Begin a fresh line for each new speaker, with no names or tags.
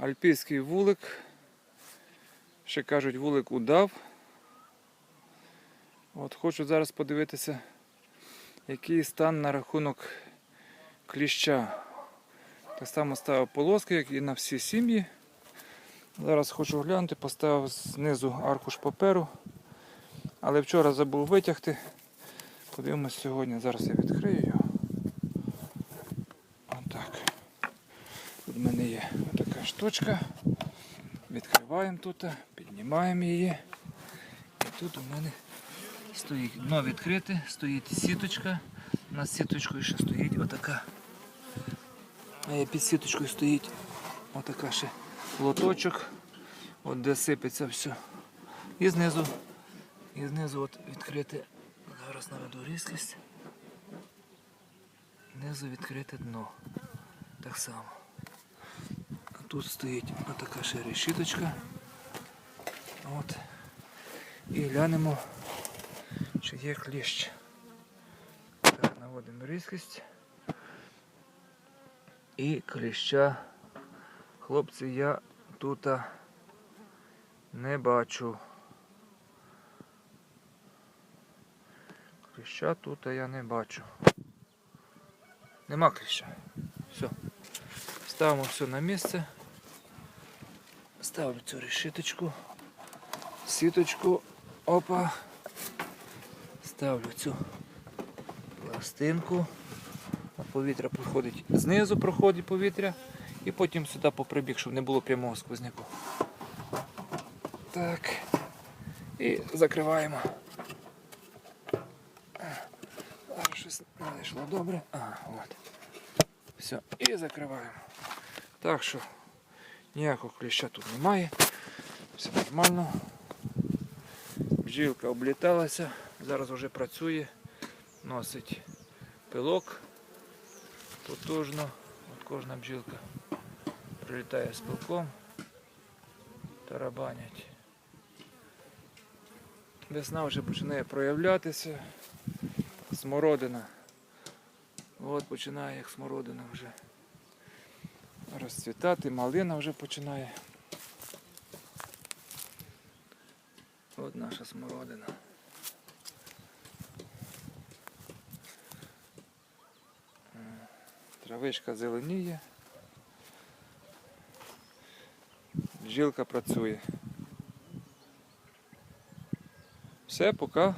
Альпійський вулик. Ще кажуть, вулик удав. От хочу зараз подивитися, який стан на рахунок кліща. Так само ставив полоски, як і на всі сім'ї. Зараз хочу глянути, поставив знизу аркуш паперу. Але вчора забув витягти. Подивимось сьогодні. Зараз я відкрию його. Отак. Тут в мене є штучка. Відкриваємо тут, піднімаємо її. І тут у мене стоїть дно відкрите, стоїть сіточка. Над сіточкою ще стоїть отака. Під сіточкою стоїть отака ще лоточок, от де сипеться все. І знизу, і знизу от відкрите. Зараз наведу різкість. Знизу відкрите дно. Так само. Тут стоїть отака ще решіточка. От. І глянемо, чи є кліщ. Так, наводимо різкість. І кліща. Хлопці, я тут не бачу. Кліща тут я не бачу. Нема кліща. Все. Ставимо все на місце. Ставлю цю решіточку, сіточку, опа. Ставлю цю пластинку. Повітря проходить знизу, проходить повітря. І потім сюди по прибіг, щоб не було прямого сквозняку. Так. І закриваємо. Зараз щось не вийшло добре. А, от. Все, і закриваємо. Так що ніякого кліща тут немає. Все нормально. Бджілка обліталася, зараз вже працює, носить пилок потужно. От кожна бджілка прилітає з пилком, тарабанять. Весна вже починає проявлятися. Смородина. От починає як смородина вже розцвітати, малина вже починає. От наша смородина. Травичка зеленіє. Бджілка працює. Все, пока.